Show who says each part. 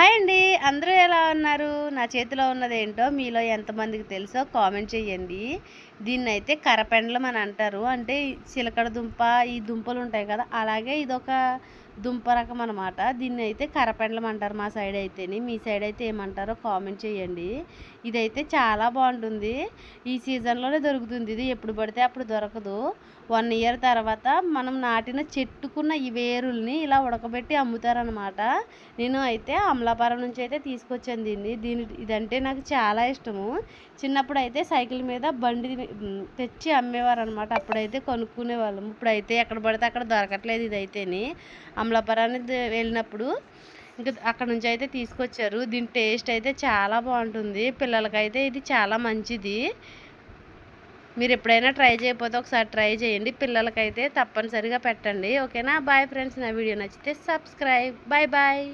Speaker 1: Hi అండి. అందరూ ఎలా ఉన్నారు? నా చేతిలో ఉన్నది ఏంటో మీలో ఎంతమందికి తెలుసో కామెంట్ చేయండి. దీన్ని అయితే కరపెండలం అని అంటారు. అంటే చిలకడ దుంప ఈ దుంపలు ఉంటాయి కదా అలాగే ఇదొక దుంప రకం అనమాట దీన్ని అయితే కరపెండలం అంటారు మా సైడ్ అయితేని మీ సైడ్ అయితే ఏమంటారో కామెంట్ చేయండి ఇదైతే చాలా బాగుంటుంది. ఈ సీజన్లోనే దొరుకుతుంది. ఇది ఎప్పుడు పడితే అప్పుడు దొరకదు. వన్ ఇయర్ తర్వాత మనం నాటిన చెట్టుకున్న ఈ వేరుల్ని ఇలా ఉడకబెట్టి అమ్ముతారనమాట నేను అయితే అమలాపురం నుంచి అయితే తీసుకొచ్చాను దీన్ని. దీని ఇదంటే నాకు చాలా ఇష్టము. చిన్నప్పుడు అయితే సైకిల్ మీద బండి తెచ్చి అమ్మేవారు అనమాట అప్పుడైతే కొనుక్కునే వాళ్ళం ఇప్పుడైతే ఎక్కడ పడితే అక్కడ దొరకట్లేదు ఇదైతేని. అమలాపురానికి వెళ్ళినప్పుడు ఇంకా అక్కడ నుంచి అయితే తీసుకొచ్చారు. దీని టేస్ట్ అయితే చాలా బాగుంటుంది. పిల్లలకైతే ఇది చాలా మంచిది. మీరు ఎప్పుడైనా ట్రై చేయకపోతే ఒకసారి ట్రై చేయండి. పిల్లలకైతే తప్పనిసరిగా పెట్టండి. ఓకేనా? బాయ్ ఫ్రెండ్స్ నా వీడియో నచ్చితే సబ్స్క్రైబ్. Bye bye.